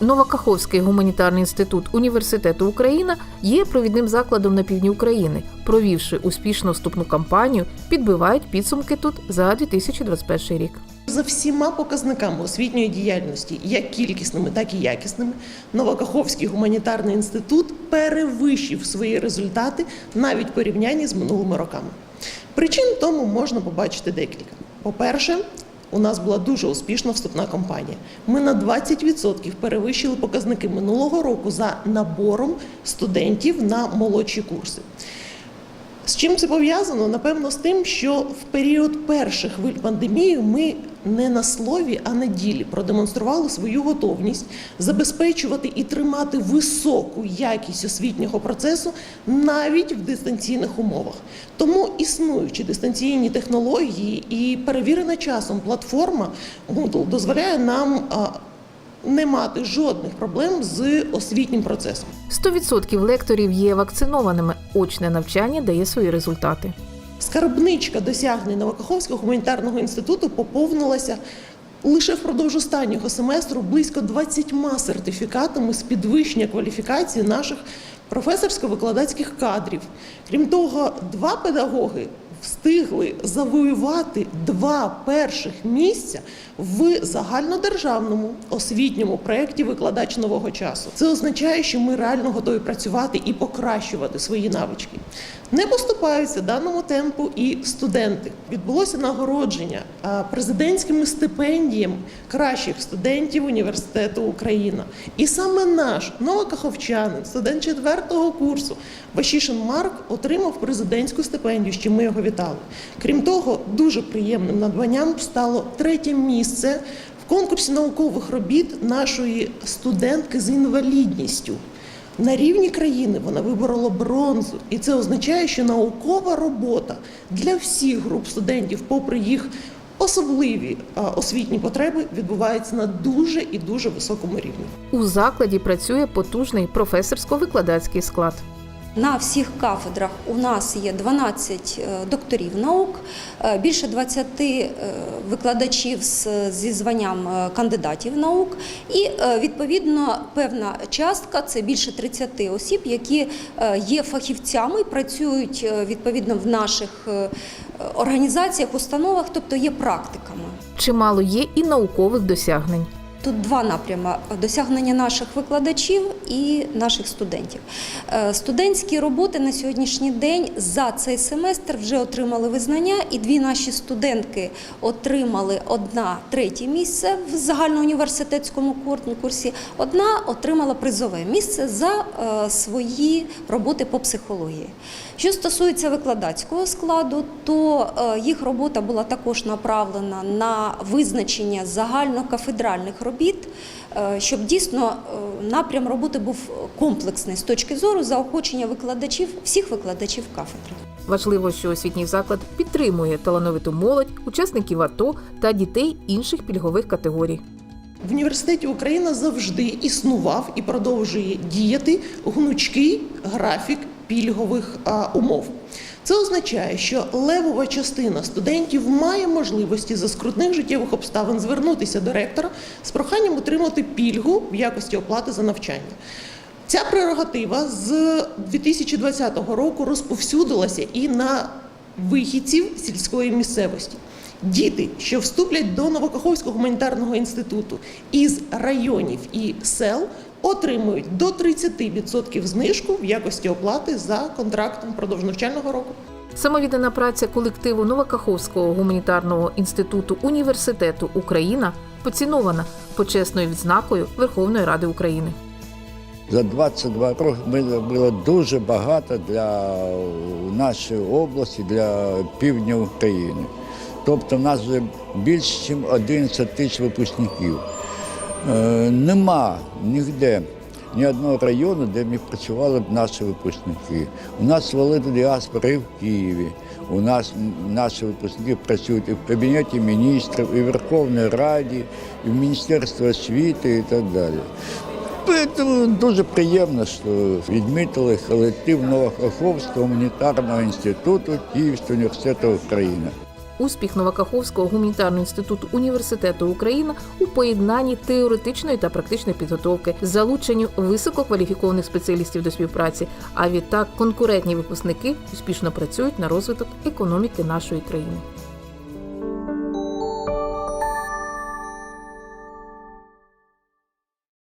Новокаховський гуманітарний інститут університету Україна є провідним закладом на півдні України. Провівши успішну вступну кампанію, підбивають підсумки тут за 2021 рік. За всіма показниками освітньої діяльності, як кількісними, так і якісними, Новокаховський гуманітарний інститут перевищив свої результати навіть порівнянні з минулими роками. Причин тому можна побачити декілька. По-перше, у нас була дуже успішна вступна кампанія. Ми на 20% перевищили показники минулого року за набором студентів на молодші курси. З чим це пов'язано? Напевно, з тим, що в період перших хвиль пандемії ми не на слові, а на ділі продемонстрували свою готовність забезпечувати і тримати високу якість освітнього процесу навіть в дистанційних умовах. Тому існуючі дистанційні технології і перевірена часом платформа Moodle дозволяє нам не мати жодних проблем з освітнім процесом. 100% лекторів є вакцинованими. Очне навчання дає свої результати. Скарбничка досягнень Новокаховського гуманітарного інституту поповнилася лише впродовж останнього семестру близько 20 сертифікатами з підвищення кваліфікації наших професорсько-викладацьких кадрів. Крім того, два педагоги встигли завоювати два перших місця в загальнодержавному освітньому проєкті викладач нового часу. Це означає, що ми реально готові працювати і покращувати свої навички. Не поступаються даному темпу і студенти. Відбулося нагородження президентськими стипендіями кращих студентів університету Україна. І саме наш новокаховчанин, студент четвертого курсу Вашішин Марк отримав президентську стипендію, чим ми його вітали. Крім того, дуже приємним надбанням стало третє місце в конкурсі наукових робіт нашої студентки з інвалідністю. На рівні країни вона виборола бронзу, і це означає, що наукова робота для всіх груп студентів, попри їх особливі освітні потреби, відбувається на дуже і дуже високому рівні. У закладі працює потужний професорсько-викладацький склад. На всіх кафедрах у нас є 12 е, докторів наук, е, більше 20 е, викладачів зі званням кандидатів наук, і відповідно певна частка це більше 30 осіб, які є фахівцями, працюють відповідно в наших організаціях, установах, тобто є практиками. Чимало є і наукових досягнень. Тут два напрями досягнення наших викладачів і наших студентів. Е, Студентські роботи на сьогоднішній день за цей семестр вже отримали визнання, і дві наші студентки отримали одна третє місце в загальноуніверситетському конкурсі, одна отримала призове місце за е, свої роботи по психології. Що стосується викладацького складу, то е, їх робота була також направлена на визначення загальнокафедральних робіт, е, щоб дійсно е, напрям роботи був комплексний з точки зору заохочення викладачів, всіх викладачів кафедри. Важливо, що освітній заклад підтримує талановиту молодь, учасників АТО та дітей інших пільгових категорій. В університеті Україна завжди існував і продовжує діяти гнучкий графік пільгових а, умов. Це означає, що левова частина студентів має можливості за скрутних життєвих обставин звернутися до ректора з проханням отримати пільгу в якості оплати за навчання. Ця прерогатива з 2020 року розповсюдилася і на вихідців сільської місцевості. Діти, що вступлять до Новокаховського гуманітарного інституту із районів і сел, отримують до 30% знижку в якості оплати за контрактом впродовж навчального року. Самовіддана праця колективу Новокаховського гуманітарного інституту університету Україна поцінована почесною відзнакою Верховної Ради України. За 22 роки ми зробили дуже багато для нашої області, для півдня України. Тобто в нас вже більше, ніж 11 тисяч випускників. Е, нема ніде ні одного району, де не працювали б наші випускники. У нас велика діаспора і в Києві. У нас наші випускники працюють і в Кабінеті міністрів, і в Верховній Раді, і в Міністерстві освіти і так далі. Тому дуже приємно, що відмітили колектив Новохоховського гуманітарного інституту Київського університету України. Успіх Новокаховського гуманітарного інституту університету Україна у поєднанні теоретичної та практичної підготовки, залученню висококваліфікованих спеціалістів до співпраці. А відтак конкурентні випускники успішно працюють на розвиток економіки нашої країни.